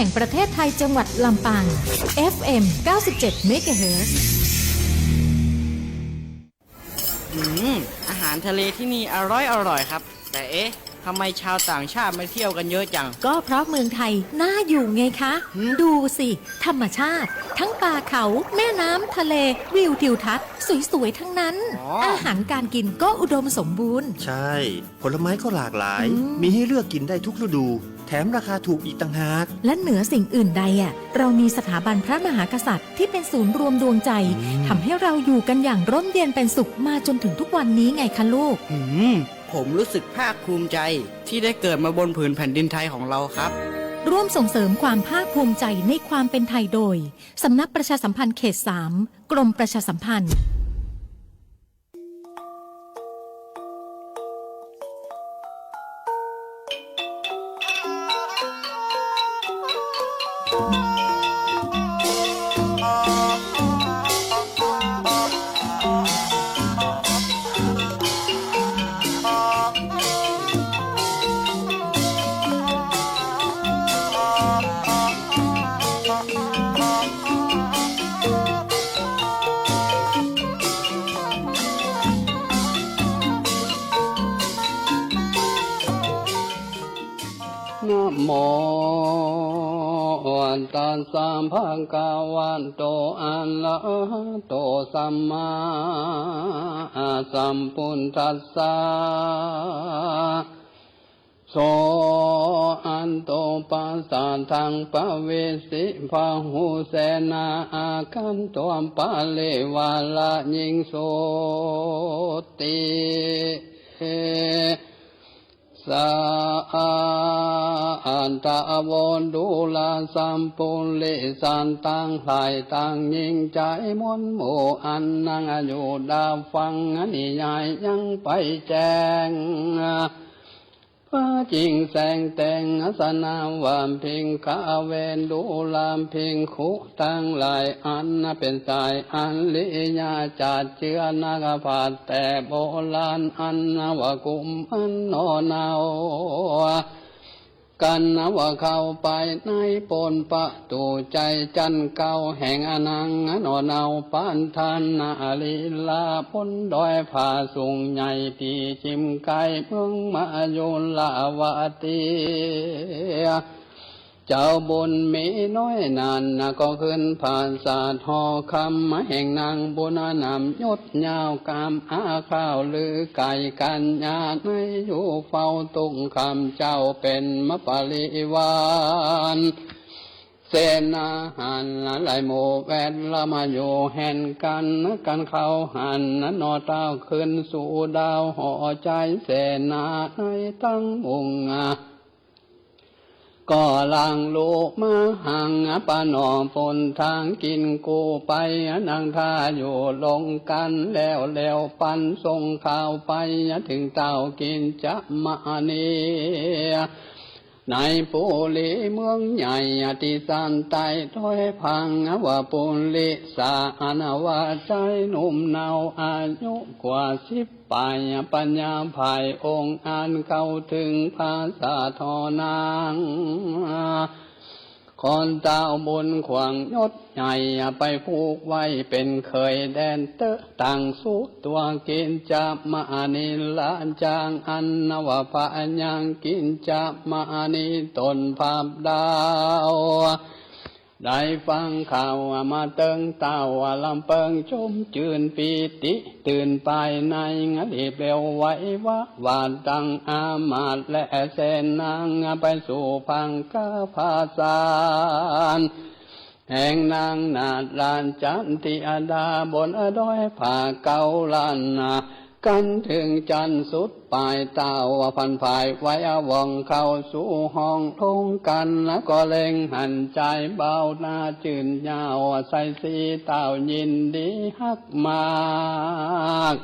แห่งประเทศไทยจังหวัดลำปาง FM 97 MHz อืมอาหารทะเลที่นี่อร่อยอร่อยครับ แต่เอ๊ะทำไมชาวต่างชาติมาเที่ยวกันเยอะจัง ก็เพราะเมืองไทยน่าอยู่ไงคะหืมดูสิ ธรรมชาติ ทั้งป่าเขา แม่น้ำทะเล วิวทิวทัศน์ สวย ๆ ทั้งนั้นอาหารการกินก็อุดมสมบูรณ์ ใช่ ผลไม้ก็หลากหลาย อืม มีให้เลือกกินได้ทุกฤดู แถมราคาถูกอีกต่างหาก และเหนือสิ่งอื่นใดอะเรามีสถาบันพระมหากษัตริย์ที่เป็นศูนย์รวมดวงใจอืมทำให้เราอยู่กันอย่างร่มเย็นเป็นสุขมาจนถึงทุกวันนี้ไงคะลูกอืม ผมรู้สึกภาคภูมิใจที่ได้เกิดมาบนผืนแผ่นดินไทยของเราครับ ร่วมส่งเสริมความภาคภูมิใจในความเป็นไทยโดย สำนักประชาสัมพันธ์เขต 3 กรมประชาสัมพันธ์ สสะภะคะวันโตอะระหะโตสัมมาสัมพุนทัสสะโสอันโตปัสสะทังปะเวสิพาหุเสนาอาคันโตปะเลวาลายิงโสติสา อันตาวนดูลาสัมปุเลสันตังหลายตังยิงใจมนหมู่อันนังอยู่ดาฟังอันนี้ใหญ่ยังไปแจ้งพระจริงแสงแต่งอสนาวามพิงกาเวนดูลามพิงคุตั้งหลายอันเป็นสายอันลิยาจัดเจือนากผาดแต่โบราณอันวกุมอันนอนาว กันนว่าเข้าไปในปนปะตูใจจันเก่าแห่งอนังอนอนเอาปานทานนาลิลาพ้นดอยผาสูงใหญ่ที่จิมไกเมืองมาโยนลาวาตี จ้าบุญมีน้อยนานนะก็ขึ้นผ่านศาสตร์หอคำมาแห่งนางบุญนำยศยาวกามอาข้าวลือไก่กันยาในอยู่เฝ้าตุงคำเจ้าเป็นมะปริวานเสนาหันละลายโมแวดละมาอยู่แห่นกันนะกันเข้าหันนะนอเต้าขึ้นสู่ดาวห่อใจเสนาในตั้งมุงอา ก็ลังโลมาหังปานอปนทางกินกูไปนางท่าอยู่ลงกันแล้วแล้วปันส่งข่าวไปถึงเต่ากินจะมาเนีย ในปุรีเมืองใหญ่ที่สันไตถ้อยพังอวปุลิสาอนาวาใจหนุ่มเนาอายุกว่าสิบปายปัญญาภายองค์อันเข้าถึงภาษาทอนาง คนตาบุญขวางยศใหญ่ไปผูกไว้เป็นเคยแดนเตอะต่างสู้ตัวกินจับมาอนิลานจางอันนวพะยังกินจับมานิตนภาพดาว ได้ฟังข่าวมาเติงเต้าลำเปิงชมจืนปีติ ตื่นไปในงรีบเร็วไว้ว่าหวานตังอามาตและเสนนางไปสู่พังกาภาสานแห่งนางนาดลานจันทิอาดาบนอดอยผ่าเกาลานนา กันถึงจันทร์สุดปลายเต้าวพันภายไว้อวองเข้าสู่ห้องทงกันแล้วก็เล็งหันใจเบาหน้าจืนยาวใส่สีเต้ายินดีฮักมาก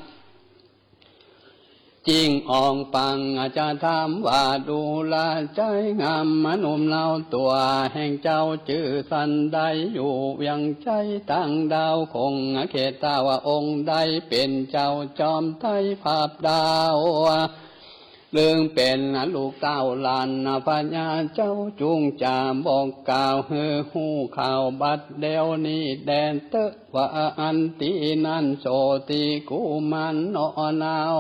จริงอองปังอาจจะถามว่าดูแลใจงามมนุมเราตัวแห่งเจ้าจื่อสันใดอยู่ยังใจตั้งดาวคงเขตตาว่าองค์ใดเป็นเจ้าจอมไทยภาพดาว เรื่องเป็นลูกเต้าลานนาพญาเจ้าจุงจามบอกกล่าวเฮอหูข่าวบัดเดียวนี้แดนเตะว่าอันตีนันโสติกูมันนอนาว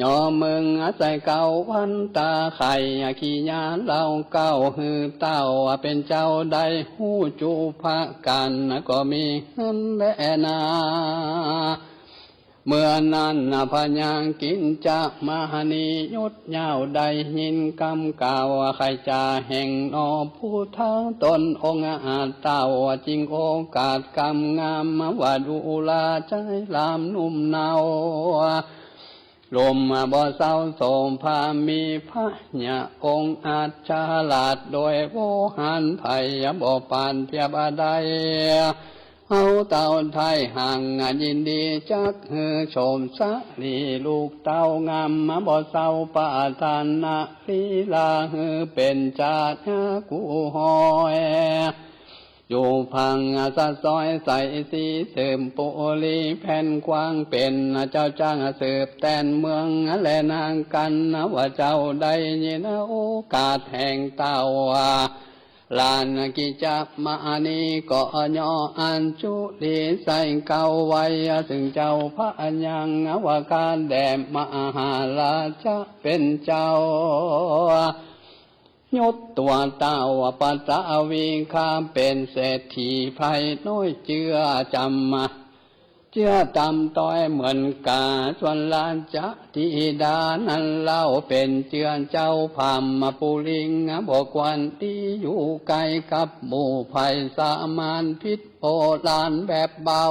ยอมึงอาศัยเก่าวันตาไข่ขี้ยานเราเก้าฮือเต้าเป็นเจ้าใดหูจูพะกันก็มีหันแลนา เมื่อนั้นนพยังกินจะมหานิยุดยาวใดยินกำกล่าวใครจะแห่งนอผู้ทั้งตนองอาจเต่าจริงโอกาสกำงามมาว่าดูลาใจลามนุ่มเนาลมบ่เศร้าโสมพามีพระญาองค์อาจฉลาดโดยโวหันไผ่บ่ปานเพียบใด เฮาเต่าไทยห่างยินดีจักเฮอชมสะลีลูกเต่างามมาบ่เศร้าปาทานนาลีลาเฮอเป็นจาตกูหอยอยู่พังอาซาซอยใส่สีเสริมโปลีแผ่นกว้างเป็นเจ้าจ้างเสืบแตนเมืองและนางกันว่าเจ้าได้ยินโอกาสแห่งเต้า ลานกิจับมานีก็ย่ออันจุลีใส่เก่าไว้ถึงเจ้าพระยังว่าการแดมมหาราชเป็นเจ้ายศตัวเต้าปัตตาวิงคามเป็นเศรษฐีไพน้อยเจือจำมา เจือตำต้อยเหมือนกาส่วนลานจะทีดานั้นเล่าเป็นเจือนเจ้าพามมาปูลิงบอกวันที่อยู่ไกลกับหมู่ภัยสามานพิษโอลานแบบเบา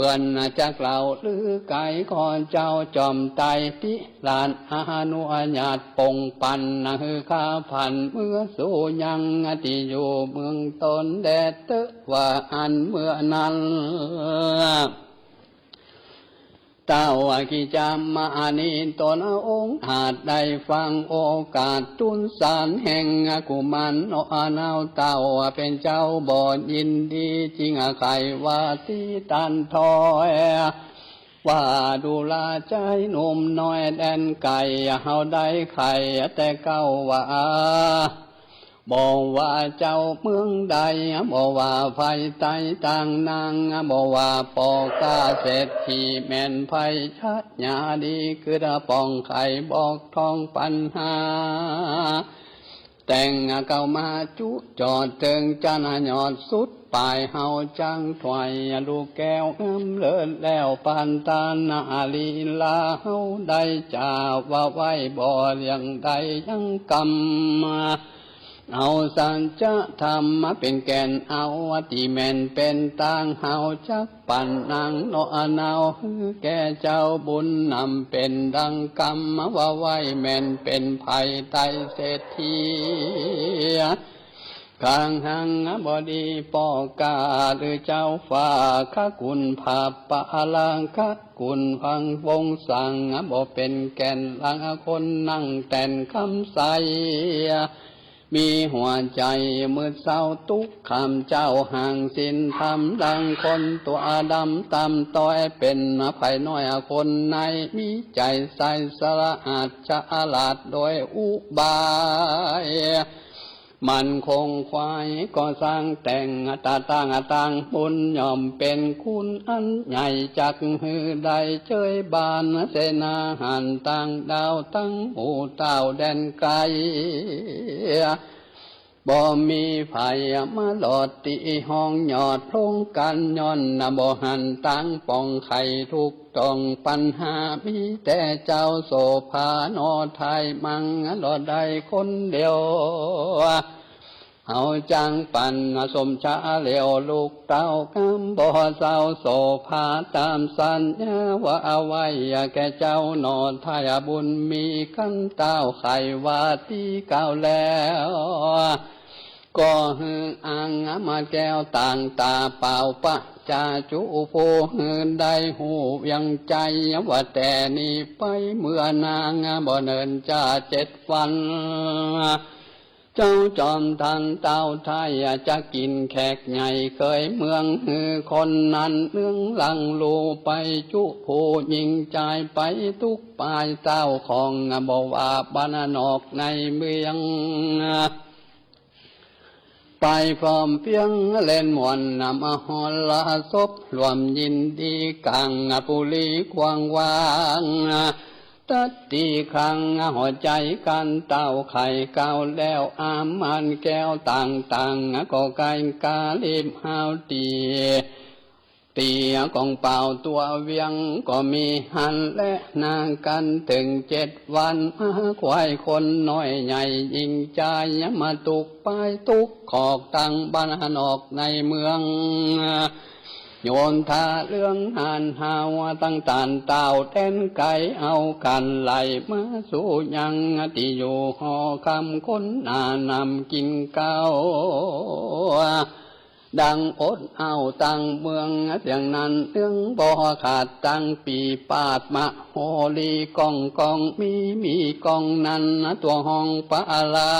ปื่อนจากเราหรือไก่ก่อนเจ้าจอมไตที่ลานอานุญาตปงปันนะคือข้าพันเมื่อสู่ยังอติอยู่เมืองตนแดดเตว่าอันเมื่อนั้น ต้ากิจามมานีตนองค์อาจได้ฟังโอกาสทุนสารแห่งกุมันโนอาณาวเต้าเป็นเจ้าบอยินดีจริงใครว่าที่ตันทอยว่าดูลาใจหนุ่มน้อยแดนไก่เฮาได้ไข่แต่เก้าว่า บอกว่าเจ้าเมืองใดบอกว่าไฟไตต่างนางบอกว่าปอกาเศรษฐีแม่นไฟชัดญาดีคือดาปองไข่บอกทองปัญหา แต่งเก่ามาจุจอดเติงจันหยอดสุดปลายเฮาจังถอยลูกแก้วงามเลิศแล้วปานตานาลีลาเฮาได้จ่าว่าไว้บ่เลียงใดยังกำมา เอาสัจจะธรรมมาเป็นแก่นเอาอติแมนเป็นต่างเฮาจักปันนางโนอนาวคือแก่เจ้าบุญนำเป็นดังกรรมว่าไว้แมนเป็นภัยไตเศรษฐีกลางหังบดีปอกาหรือเจ้าฟ้าขกุลภาปะลังขกุลฟังวงสังบ่เป็นแก่นลังคนนั่งแต่นคำใส มีหัวใจมืดเศร้าทุกคำเจ้าห่างสิ้นทำดังคนตัวดำตำต้อยเป็นภัยน้อยคนในมีใจใสสละอาจจะลาดโดยอุบาย มันคงควายก็สร้างแต่งตาต่างต่างบุญยอมเป็นคุณอันใหญ่จักหือใดเจยบานเสนาหันตั้งดาวตั้งหูเต่าแดนไกล บ่มีไผมาหลอดตีห้องหยอดพงกันย้อนนบ่หันตั้งป้องไข่ทุกตองปัญหามีแต่เจ้าโสภานอไทยมังหลอดใดคนเดียวเอาจังปันสมชาเหลียวลูกเต้ากำบ่เศร้าโสภาตามสัญญาว่าเอาไว้แก่เจ้านอนทายบุญมีขั้นเต้าไขว่าที่เก่าแล้ว ก็ฮืออังมาแก้วต่างตาเปล่าปะจาจุโพฮือได้หูยังใจว่าแต่นี้ไปเมื่อนางบ่เนินจ้าเจ็ดวัน เจ้าจอมทางเต้าไทยจะกินแขกใหญ่เคยเมืองฮือคนนั้นเมืองหลังลูไปจุผู้ยิงใจไปทุกปลายเต้าของบว่าบานนอกในเมือง ไปพร้อมเพียงเล่นมวนนำอาหอนลาศพรวมยินดีกังปุลีควางวางตัดตีครั้งหัวใจกันเต้าไข่เก่าแล้วอามันแก้วต่างๆก็ไกกาลิบหาวตี เตียกองเป่าตัวเวียงก็มีหันและนางกันถึงเจ็ดวันควายคนน้อยใหญ่ยิงใจมาตุกไปตุกขอกตังบ้านนอกในเมืองโยนทาเรื่องหันหาวตั้งตานเต่าเต้นไก่เอากันไหลมาสู่ยังที่อยู่หอคำคนนานำกินเก้า ดังอดเอาตังเมืองเสียงนั้นเรื่องบ่ขาดตังปีปาดมาโฮลีกองกองมีมีกองนั้นตัวห้องปาลา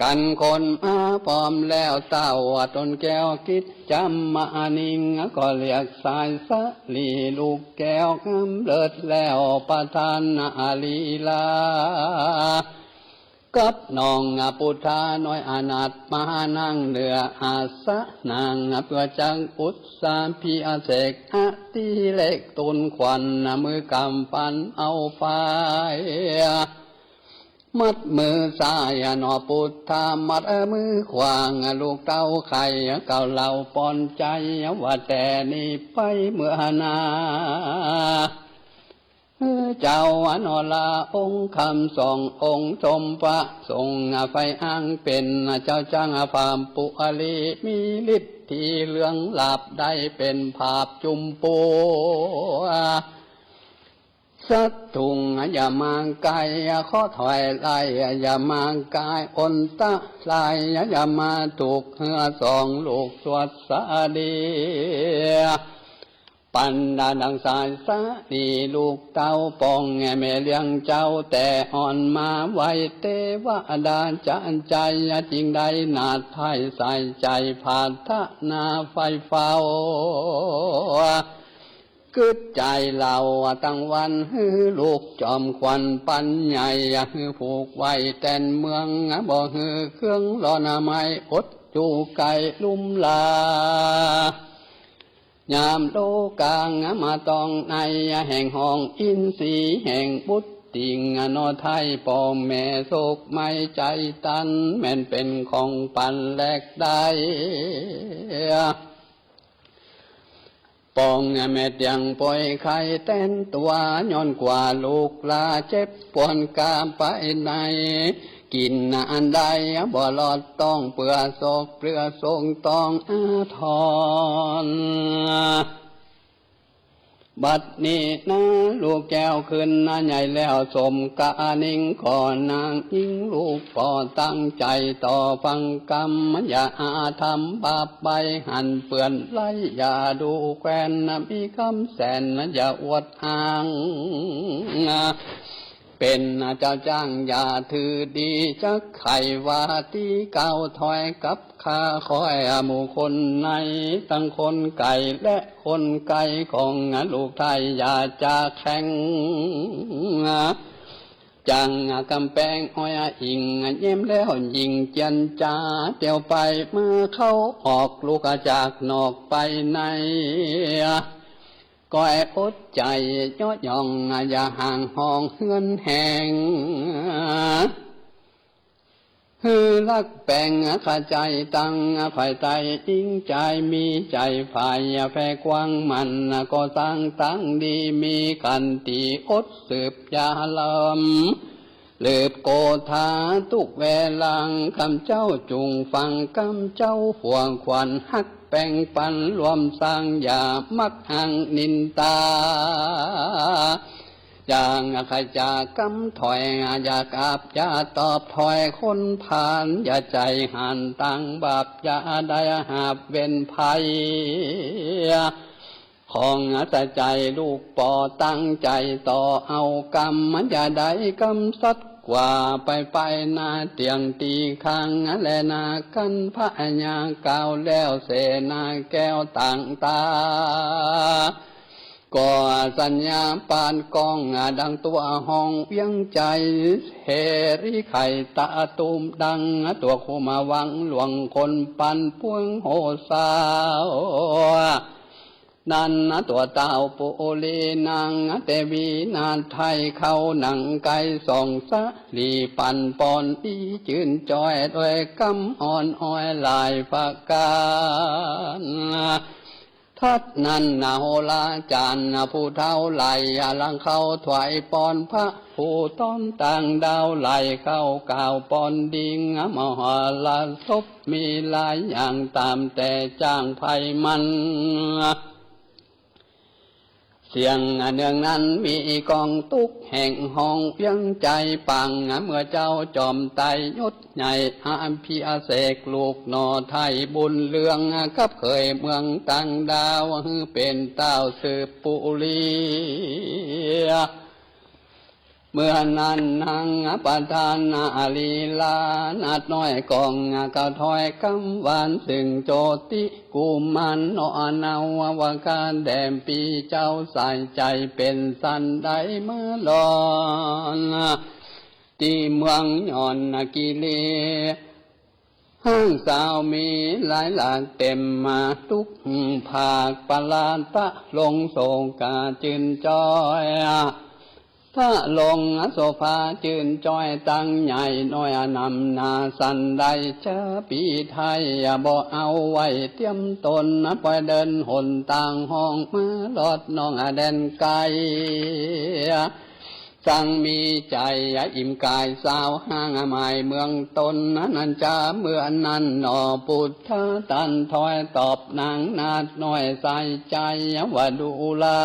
กันคนมาพร้อมแล้วเต้าตนแก้วคิดจำมานิงก็เรียกสายสะลีลูกแก้วกำเลิดแล้วประทานอาลีลา กับนองปุทาน้อยอนาตมานั่งเรืออาสะนางเพื่อจังอุตสาพีอาเสกอาตีเล็กตุนควันมือกำปันเอาไฟมัดมือซ้ายนอปุธามัดมือขวางลูกเต้าไข่เก่าเหล่าปอนใจว่าแต่นี่ไปเมื่อนา เจ้าอนอลาองค์คำสององค์สมพระทรงอไฟอ้างเป็นเจ้าจ้างฟามปุอลีมีฤทธิ์ที่เหลืองหลับได้เป็นภาพจุมปูสัตถุงอย่ามางกายข้อถอยไล่อย่ามางกายอนตะลายอย่ามาถูกเหือสองลูกสวดสาดี ปันดาดังสายสาดีลูกเต้าปองแง่แม่เลี้ยงเจ้าแต่อ่อนมาไว้เทวดาจันใจจริงได้นาดไทยใส่ใจผ่านทะนาไฟเฝ้ากึดใจเราตั้งวันฮือลูกจอมควันปันใหญ่ฮือผูกไว้แต่นเมืองบ่ฮือเครื่องรอนาไม้อดจูไก่ลุ่มลา ยามโลกางมาตองในแห่งห้องอินทรีแห่งบุตติงอนอไทยปองแม่โศกไม่ใจตัน แม่นเป็นของปันแลกได้ปองแม่เตียงปล่อยไข่เต้นตัวย้อนกว่าลูกลาเจ็บปวนกามไปใน กินอันใดบ่หลอดต้องเปื่อศกเปลือทรงต้องอาทรบัดนี้นะลูกแก้วขึ้นนะใหญ่แล้วสมกานิ่งก่อนนางอิงลูกพอตั้งใจต่อฟังกรรมอย่าอาทำบาปไปหันเปื่อนไล่อย่าดูแควนนะมีคำแสนนะอย่าอวดอ้างนะ เป็นเจ้าจ้างอย่าถือดีจักไขว่าที่เก่าถอยกับข้าคอยหมูคนในตั้งคนไก่และคนไก่ของลูกไทยอย่าจะแข่งจังกำแพงอ้อยอิงเยี่ยมแล้วยิงเจียนจ้าเตียวไปเมื่อเขาออกลูกจากนอกไปใน ก็แอบอดใจย่อยองอย่าห่างห้องเฮือนแหงฮือลักแปลงขาใจตั้งฝ่ายใจอิงใจมีใจฝ่ายแฝกว้างมันก็ตั้งตั้งดีมีกันตีอดสืบยาลำเลือบโกธาทุกเวลังคำเจ้าจุงฟังคำเจ้าห่วงควันฮัก แป่งปันรวมสร้างอย่ามักหังนินตาอย่างใคจะกำถอยอยากราบอย่าตอบถอยคนผ่าน อย่าใจหันตั้งบาปอย่าได้หาบเว้นภัย ของแต่ใจลูกปอตั้งใจต่อเอากรรมมันอย่าได้กำสัด กว่าไปไปนาเตียงตีคังและนากันพระญาเก่าแล้วเสนาแก้วต่างตาก็สัญญาปานกองดังตัวห้องเวียงใจเฮริไข่ตาตุมดังตัวโคมาวังหลวงคนปันพวงโหสาว นั่นนะตัวเต่าปุลีนางเตวีนานไทยเขาหนังไก่สองสะลีปันปอนอีจืนจอยด้วยกำอ่อนอ้อยลายปากกานทัดนันนาโหลาจานนาผู้เท่าไหลอลังเข้าถวายปอนพระผู้ต้อนต่างดาวไหลเข้ากาวปอนดิงมหาลาศพมีหลายอย่างตามแต่จ้างไพมัน เสียงเนืองนั้นมีกองตุกแห่งห้องเพียงใจปังเมื่อเจ้าจอมไตยศใหญ่อามพีอาเสกลูกนอไทยบุญเลืองกับเคยเมืองตังดาวเป็นเต้าสืบปุรี เมื่อนั้นนางประธานนาลีลานาดน้อยกองกะถอยกำวานสึงโจติกุมันนอนาววาการแดมปีเจ้าใส่ใจเป็นสันไดเมื่อลอนที่เมืองย่อนกิเลห้างสาวมีหลายหลากเต็มมาทุกภาคปลาตะลงโศกาจืนจอย ถ้าลงโซฟาจืนจอยตั้งใหญ่น้อยนำนาสันใดเชอปีไทยบ่เอาไว้เตรียมตนปล่อยเดินหนต่างห้องมาลอดน้องแดนไกลสังมีใจอิ่มกายสาวห้างหมายเมืองตนนั้นจะเมื่อนั้นหนอปุถทตันถอยตอบนางนาดน้อยใส่ใจว่าดูลา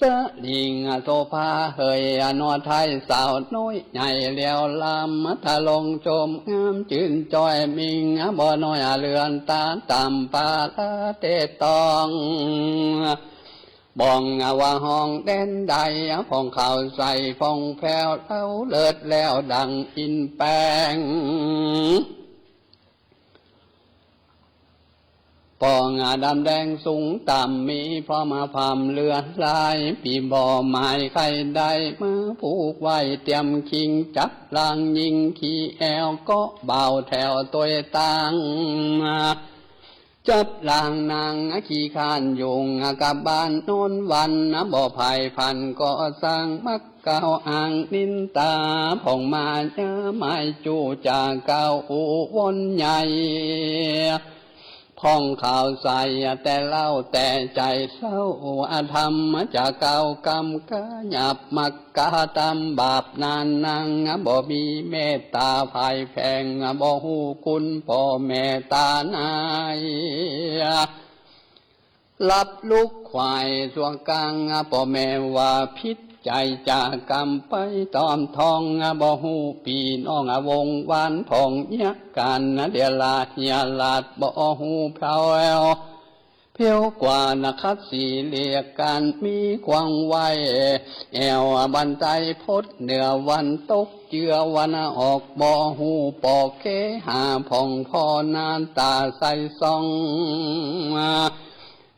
สลิงโซฟาเฮยอนอไทยสาวน้อยใหญ่เลี้ยวลำมัทะลงชมงามจืนจอยมิงบ่น้อยเรือนตาตำปาลาเตตองบองว่าห้องเด่นใดพองข่าวใส่ฟองแผ้วเล่าเลิศแล้วดังอินแปง ปองอาดำแดงสูงต่ำมีพร้อมาพามเรือลายปีบ่อไม้ใครได้มาผูกไว้เตรียมคิงจับลางยิงขี่แอวก็เบาแถวตัวตังจับลางนางขี่ขานยุงกับบ้านโนนวันบ่อไผ่พันก็สร้างมักเก่าอ่างนินตาผ่องมาเจอไม้จูจากเก่าอุวนใหญ่ พ้องข่าวใส่แต่เล่าแต่ใจเศร้าอาธรรมจากเก่ากรรมก็หยับมักกะตำบาปนานนางบ่มีเมตตาภายแพงบ่หูคุณพ่อแม่ตานายรับลูกควายสวงกลางพ่อแม่ว่าพิษ ใจจากกรรมไปตอมทองบ่หูปีน้องวงวานพองเยกันเดียลาเฮียลาดบ่หูเพลาแอวเพียวกว่านักคัดสีเลียกกันมีกวางไว้แอวบันไดพดเหนือวันตกเจือวันออกบ่หูปอกเคหาผ่องพอนานตาใสซอง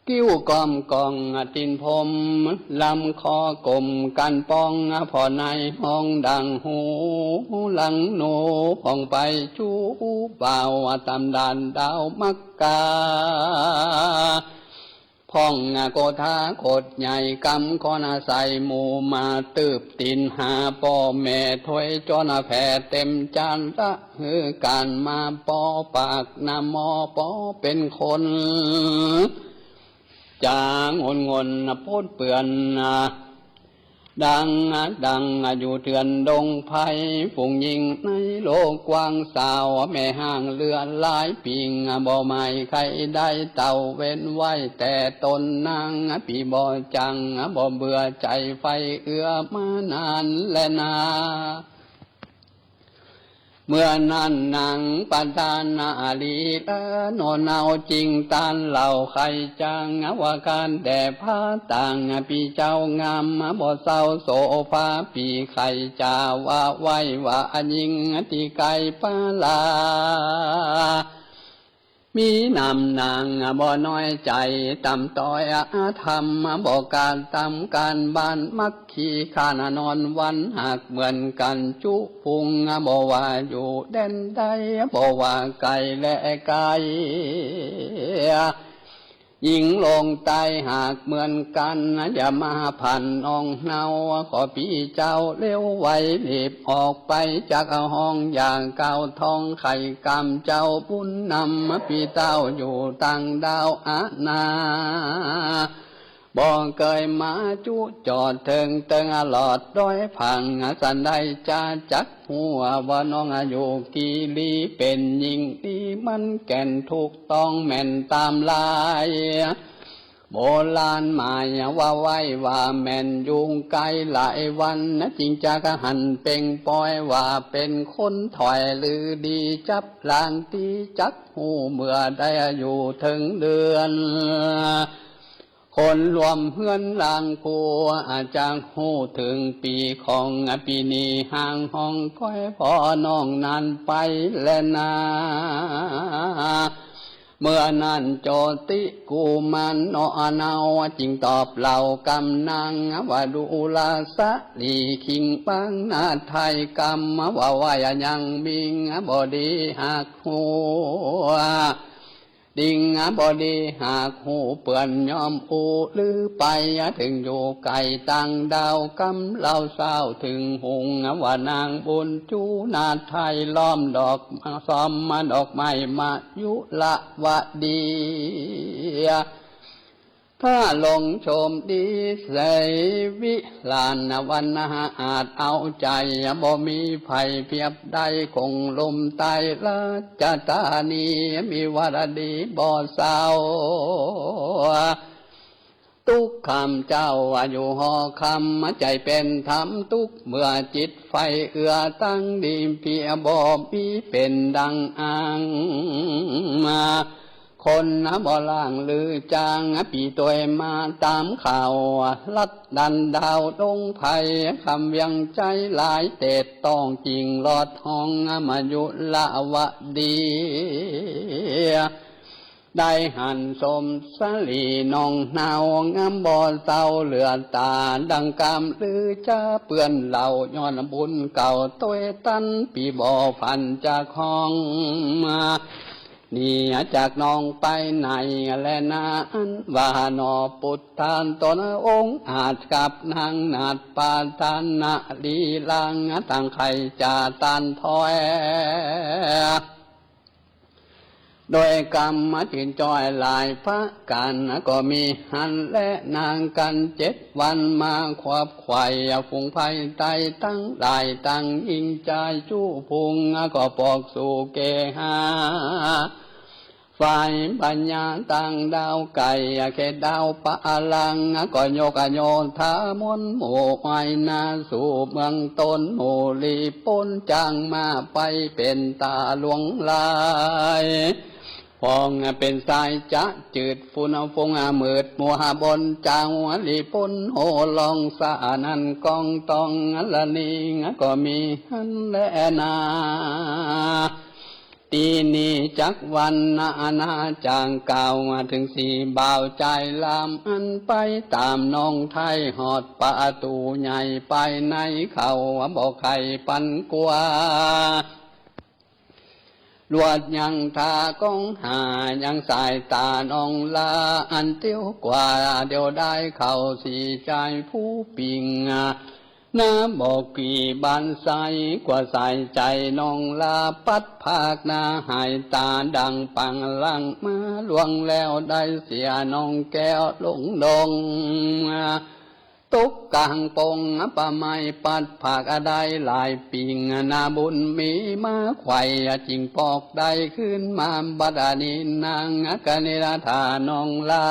กิ้วกอมกองตินพมลำคอกลมกันปองพอในห้องดังหูหลังโนพองไปจูเบาตำดานดาวมักกาพ่องโกธาโคดใหญ่กำคอนาใส่หมูมาตืบตินหาพ่อแม่ถวยจนาแผ่เต็มจานละฮือการมาปอปากนามอปอเป็นคน จางงนงนพูดเปื่อนดังดังอยู่เถื่อนดงไผ่ฝูงยิงในโลกกว้างสาวแม่ห่างเรือหลายปิงบ่ไม่ใครได้เต่าเว้นไว้แต่ตนนางปีบ่จังบ่เบื่อใจไฟเอื้อมานานและนา มื่อนั้นนางปันทานาลีละโนนเอาจริงตานเหล่าใครจังว่าการแด่พระต่างปีเจ้างามบ่เศร้าโสภาปีใครจาว่าไว้ว่าอันยิงติไกปาลา มีนำนางบ่น้อยใจตำต้อยอาธรรมบ่การตำการบ้านมักขี่ขานนอนวันหากเหมือนกันจุพุงบ่ว่าอยู่เด่นใดบ่ว่าไกลและไกล ยิงลงใตายหากเหมือนกันอย่ามาผ่านนองเนาขอพี่เจ้าเร็วไวรีบออกไปจากห้องอย่างเก่าทองไข่กำเจ้าบุญนำพี่เต้าอยู่ต่างดาวอาณา บอกเคยมาจุจอดเถิงเติงหลอดด้อยพังสันได้จะจักหัวว่าน้องอายุกี่ลีเป็นหญิงดีมันแก่นถูกต้องแม่นตามลายโบราณหมายว่าไว้ว่าแม่นยุงไกลหลายวันนะจริงจะกหันเป่งปอยว่าเป็นคนถอยหรือดีจับลางตีจักหูเมื่อได้อยู่ถึงเดือน คนรวมเพื่อนลางผัวอาจางหูถึงปีของปีนีห่างห้องก้อยพอน้องนานไปและนา เมื่อนั้นโจติกูมันนอเนาจริงตอบเหล่ากำนังว่าดูลาสะลีคิงปังนาไทยกรรมว่าวายังมิงบอดีหักหัว ดิ่งบอดีหากหูเปื่อนยอมอูหรือไปถึงอยู่ไก่ตังดาวกำเล่าเศร้าถึงหงว่านางบุญจูนาไทยล้อมดอกมาซ้อมมาดอกไม้มายุละวะดี ถ้าลงชมดีใสวิลานวันนาอาจเอาใจบ่มีภัยเพียบได้คงลมตายละจะตานีมีวรดีบ่เศร้าทุกคำเจ้าว่าอยู่หอคำใจเป็นธรรมทุกเมื่อจิตไฟเอือตั้งดีเพียบบ่มีเป็นดังอ่างมา คนนะบ่ล่างหรือจางปีตัวมาตามข่าวลัดดันดาวลงไผ่คำยังใจหลายเตดต้องจริงรอดทองมายุละวะดีได้หันสมสลีนองนาวงามบ่อเศร้าเหลือตา ดังกามหรือจะเปื่อนเหล่าย้อนบุญเก่าตัวตันปีบ่อพันจะคลองมา เนี่จากน้องไปไหนและนานว่านอปุตทานตนองค์อาจกับนางนาดปาทานนาลีลังตั้งไข่จาตันทอย โดยกรรมมาถินจอยหลายพระกันก็มีหันและนางกันเจ็ดวันมาขวบไข่ฝูงไผ่ไตตั้งหลายตั้งยิงใจจู้พุงก็ปอกสู่เกหาฝ่ายปัญญาตั้งดาวไก่เขตดาวปะลังก็โยกโยธามนหมู่ไม้นาสู่เมืองตนหมู่ลีปนจางมาไปเป็นตาหลวงลาย ฟองเป็นสายจะจืดฝุ่นฟงอมืดมัวหบนจางวลีปนโหลองสานันกองตองละนิงก็มีหันและนาตีนี้จักวันนานาจางเก่ามาถึงสี่บ่าวใจลามอันไปตามน้องไทยหอดประตูใหญ่ไปในเขาบอกไข่ปันกว่า ลวดยังทากองหายังสายตาน้องลาอันเตี้ยวกว่า เดียวได้เข้าสีใจผู้ปิงน้ำบอกกี่บานใสกว่าใส่ใจน้องลาปัดภาคนาหายตาดังปังลังมาลวงแล้วได้เสียน้องแก้วหลงดง ตุกกลางปงปะไม้ปัดผักอได้หลายปิงนาบุญมีมาไข่จิงปอกได้ขึ้นมาบัดานีนางกะเนรธานองลา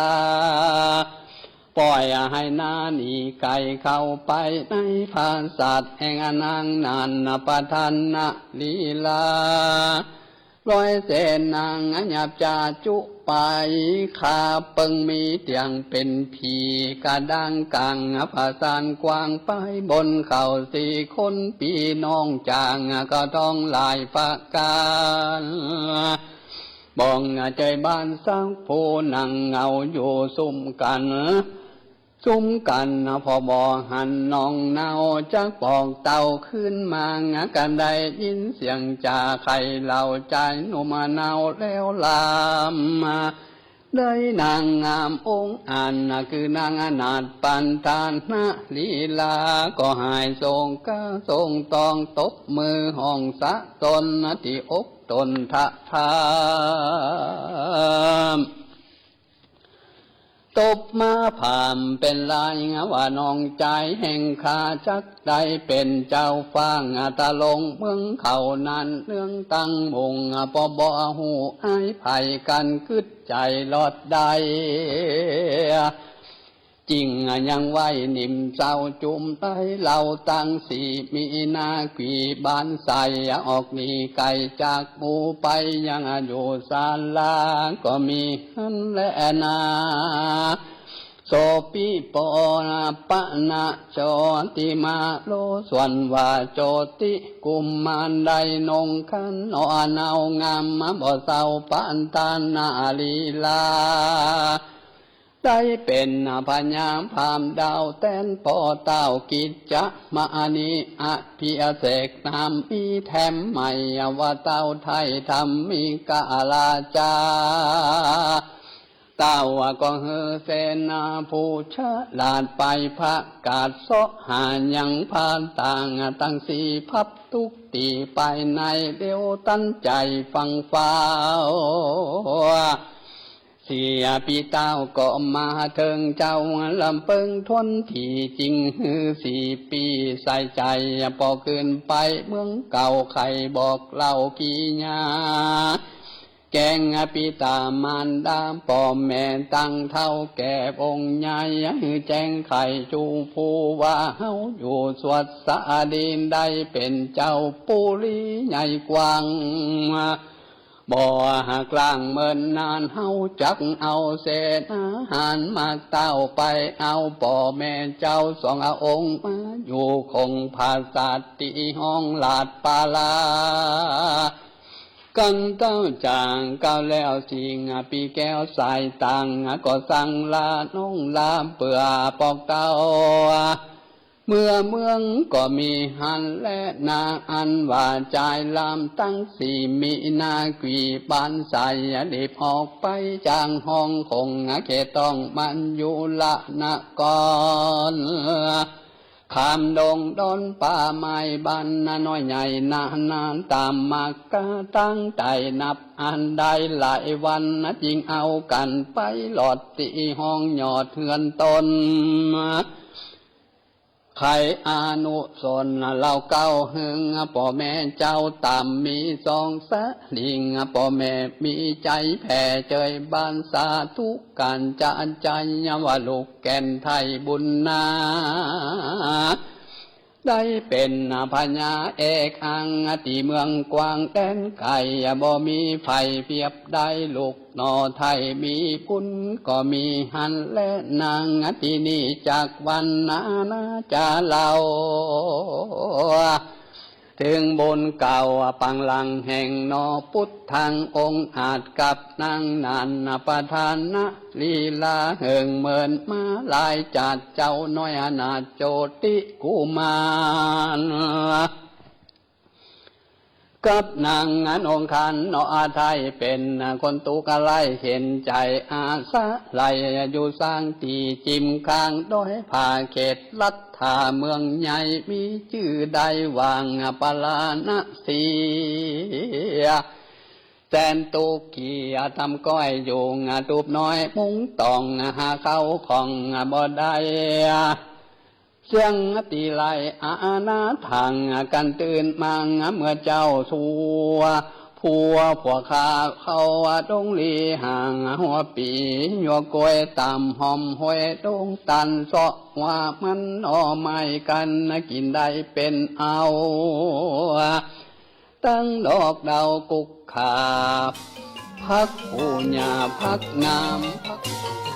ปล่อยให้นาหนีไก่เข้าไปในภาษาทแห่งนางนานนปทานนะลีลาร้อยเสนนางอัญญาจาจุ ไปขาเปิงมีเตียงเป็นผีกระดังกังผาซานกวางไปบนเขาสี่คนปีน้องจางก็ต้องลายปากการบองใจบ้านสร้างโพนังเงาอยู่สุ่มกัน ซุ่มกันนะพอบอหันน้องเนาจักปอกเต่าขึ้นมางะกันได้ยินเสียงจ่าไข่เหล่าใจหนุมาเนาแล้วลามมาได้นางงามองค์อันนะคือนางอนาถปันตานนะลีลา ก็หายทรงกะทรงตองตบมือห้องสะตนนที่อกตนทะทาม ตบมาผ่ามเป็นลายงาว่านองใจแห่งขาจักใดเป็นเจ้าฟ้างอาตาลงเมืองเขานั้นเนื่องตั้งมงอาปอบอหูไอ้ไผ่กันกืดใจลอดใด จริงยังไหวนิ่มเจ้าจุมไตเราตั้งสีมีนาขีบานใสออกนี่ไก่จากหมูไปยังอยู่ศาลาก็มีหันและนาโสปิปนาปะนะโจติมาโลส่วนว่าโจติกุมมานไดนงคันนอนเอางามมาบ่เศร้าปันตานาลีลา ได้เป็นพญามพามดาวแตนปอเต้ากิจจะมานีอภิเสกนามมีแถมใหม่ว่าเต้าไทยทำมีกาลาจาเต้าก็เฮเสนาผู้ชะลาดไปพระกาศเสาะหายังพานต่างตั้งสีพับทุกตีไปในเดียวตั้นใจฟังฟ้า สียพี่เต้าก็มาเถิงเจ้าลำเปิงทนที่จริงฮือสี่ปีใส่ใจพอเกินไปเมืองเก่าใครบอกเล่ากี่ญาแกงปีตามานดามปอมแม่ตั้งเท่าแก่องค์ใหญ่ฮือแจ้งไข่จูผู้ว่าเฮาอยู่สวดสะดินได้เป็นเจ้าปุรีใหญ่กว้าง บ่หากลางเมินนานเฮาจักเอาเศษอาหารมาเต้าไปเอาป่อแม่เจ้าสองอาองค์มาอยู่คงภาษาติห้องลาดปาลากันเต้าจางก้าวแล้วสิงปีแก้วสายตังก็สั่งลาน้องลาเปื่อปอกเต้า เมื่อเมืองก็มีหันและนาอันว่าใจายลำตั้งสี่มีนากีบานใสได้ออกไปจางห้องคงเขตต้องมันอยู่ละนะก่อนขามดงดอนป่าไม้บันนาน้อยใหญ่นานานตามมากกะตั้งใจนับอันใดหลายวันนะจิงเอากันไปหลอดตีห้องหยอดเทือนตน ใครอนุสนเราเก้าหึงป่อแม่เจ้าต่ำมีสองสลิงป่อแม่มีใจแผ่เจยบานสาธุการจานใจว่าลูกแก่นไทยบุญนา ได้เป็นพญาเอกอังติเมืองกวางแดนไก่บ่มีไฟเพียบได้ลูกนอไทยมีพุนก็มีหันและนางอตินี่จากวันนานาจะเล่า ถึงบนเก่าปังลังแห่งนอพุทธังองค์อาจกับนางนานประธานนะลีลาเหิงเมินมาลายจัดเจ้าน้อยอนาจโจติกุมาร กับนางงานองค์คันนออาไทยเป็นคนตุกะไลเห็นใจอาสาไลอยู่สร้างตีจิมคางด้อยผ่าเขตลัดถาเมืองใหญ่มีชื่อใดวางปลาณสีแสนตุกีทำก้อยอยู่งาตูบน้อย มุงตองหาเข้าของบ่ได้ เสียงตีไลอาณาทางกันตื่นมังเมื่อเจ้าสัวผัวผัวขาเขาดงลีห่างหัวปีหัวกล้วยตามหอมห้วยดงตันเสาะว่ามันอ่อไม่กันกินได้เป็นเอาตั้งดอกดาวกุกขาพักผู้หญ้าพักน้ำพัก